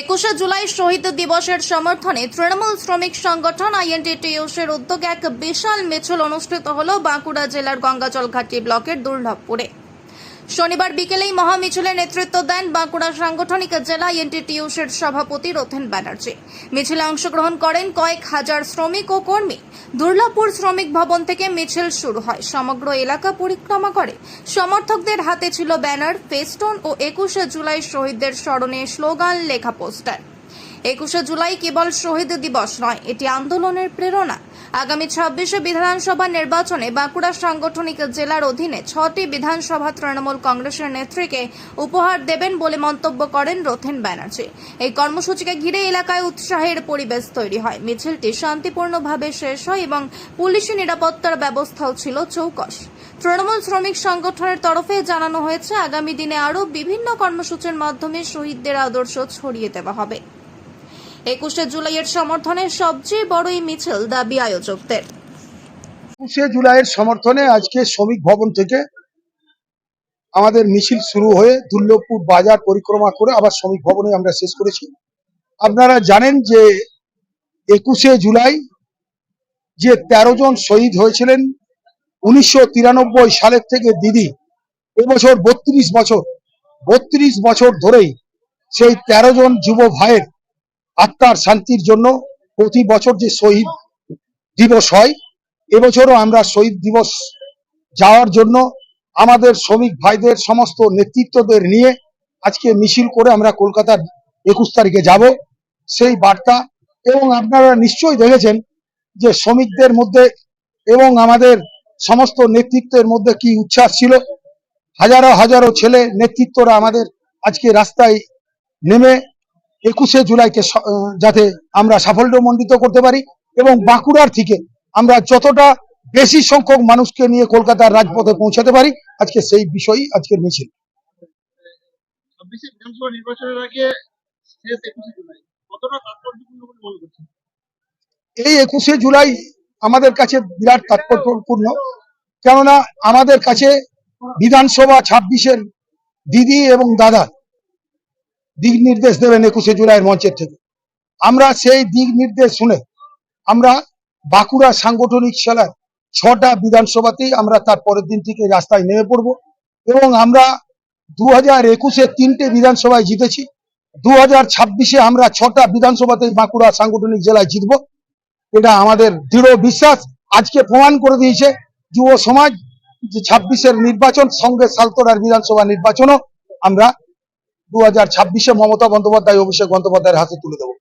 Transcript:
একুশে জুলাই শহীদ দিবসের সমর্থনে তৃণমূল শ্রমিক সংগঠন আইএনটিটিউসের উদ্যোগে এক বিশাল মিছিল অনুষ্ঠিত হল বাঁকুড়া জেলার গঙ্গাজল ঘাটি ব্লকের দুর্লভপুরে। শনিবার বিকেলেই মহামিছিলে নেতৃত্ব দেন বাঁকুড়া সাংগঠনিক জেলা এনটিটিউসের সভাপতি রথেন ব্যানার্জি। মিছিলে অংশগ্রহণ করেন কয়েক হাজার শ্রমিক ও কর্মী। দুর্লাপুর শ্রমিক ভবন থেকে মিছিল শুরু হয়। সমগ্র এলাকা পরিক্রমা করে। সমর্থকদের হাতে ছিল ব্যানার, ফেস্টন ও একুশে জুলাই শহীদদের স্মরণে স্লোগান, লেখা পোস্টার। একুশে জুলাই কেবল শহীদ দিবস নয়, এটি আন্দোলনের প্রেরণা। আগামী ছাব্বিশে বিধানসভা নির্বাচনে বাঁকুড়া সাংগঠনিক জেলার অধীনে ছটি বিধানসভা তৃণমূল কংগ্রেসের নেত্রীকে উপহার দেবেন বলে মন্তব্য করেন রথেন ব্যানার্জি। এই কর্মসূচিকে ঘিরে এলাকায় উৎসাহের পরিবেশ তৈরি হয়। মিছিলটি শান্তিপূর্ণভাবে শেষ হয় এবং পুলিশি নিরাপত্তার ব্যবস্থাও ছিল চৌকস। তৃণমূল শ্রমিক সংগঠনের তরফে জানানো হয়েছে, আগামী দিনে আরও বিভিন্ন কর্মসূচির মাধ্যমে শহীদদের আদর্শ ছড়িয়ে দেওয়া হবে। একুশে জুলাইয়ের সমর্থনে সবচেয়ে বড় এই মিছিল দাবি আয়োজকদের। একুশে জুলাইয়ের সমর্থনে আজকে শ্রমিক ভবন থেকে আমাদের মিছিল শুরু হয়ে দুর্লভপুর বাজার পরিক্রমা করে আবার শ্রমিক ভবনে আমরা শেষ করেছি। আপনারা জানেন যে একুশে জুলাই যে তেরো জন শহীদ হয়েছিলেন, উনিশশো তিরানব্বই সালের থেকে দিদি, এবছর বত্রিশ বছর বত্রিশ বছর ধরেই সেই তেরো জন যুব ভাইয়ের আত্মার শান্তির জন্য প্রতি বছর যে শহীদ দিবস হয়, এবছরও আমরা শহীদ দিবস যাওয়ার জন্য আমাদের শ্রমিক ভাইদের সমস্ত নেতৃত্বদের নিয়ে আজকে মিছিল করে আমরা কলকাতার একুশ তারিখে যাব। সেই বার্তা এবং আপনারা নিশ্চয়ই দেখেছেন যে শ্রমিকদের মধ্যে এবং আমাদের সমস্ত নেতৃত্বের মধ্যে কি উচ্ছ্বাস ছিল। হাজারো হাজারো ছেলে নেতৃত্বরা আমাদের আজকে রাস্তায় নেমে একুশে জুলাইকে যাতে আমরা সাফল্য সাফল্যমণ্ডিত করতে পারি এবং বাঁকুড়ার থেকে আমরা যতটা বেশি সংখ্যক মানুষকে নিয়ে কলকাতার রাজপথে পৌঁছাতে পারি আজকে সেই বিষয়ই আজকের মিছিল। এই একুশে জুলাই আমাদের কাছে বিরাট তাৎপর্যপূর্ণ কেননা আমাদের কাছে বিধানসভা ছাব্বিশের দিদি এবং দাদা দিক নির্দেশ দেবেন একুশে জুলাইয়ের মঞ্চের থেকে। আমরা সেই দিক নির্দেশ শুনে আমরা বাঁকুড়া সাংগঠনিক সেলার ছটা বিধানসভাতেই আমরা তার পরের দিন থেকে রাস্তায় নেমে পড়ব এবং আমরা দু হাজার একুশে তিনটে বিধানসভায় জিতেছি। দু হাজার ছাব্বিশে আমরা ছটা বিধানসভাতেই বাঁকুড়া সাংগঠনিক জেলায় জিতবো। এটা আমাদের দৃঢ় বিশ্বাস। আজকে প্রমাণ করে দিয়েছে যুব সমাজ যে ছাব্বিশের নির্বাচন সঙ্গে সালতোরার বিধানসভা নির্বাচনও আমরা দু হাজার ছাব্বিশে মমতা বন্দ্যোপাধ্যায় অভিষেক বন্দ্যোপাধ্যায়ের হাতে তুলে দেবো।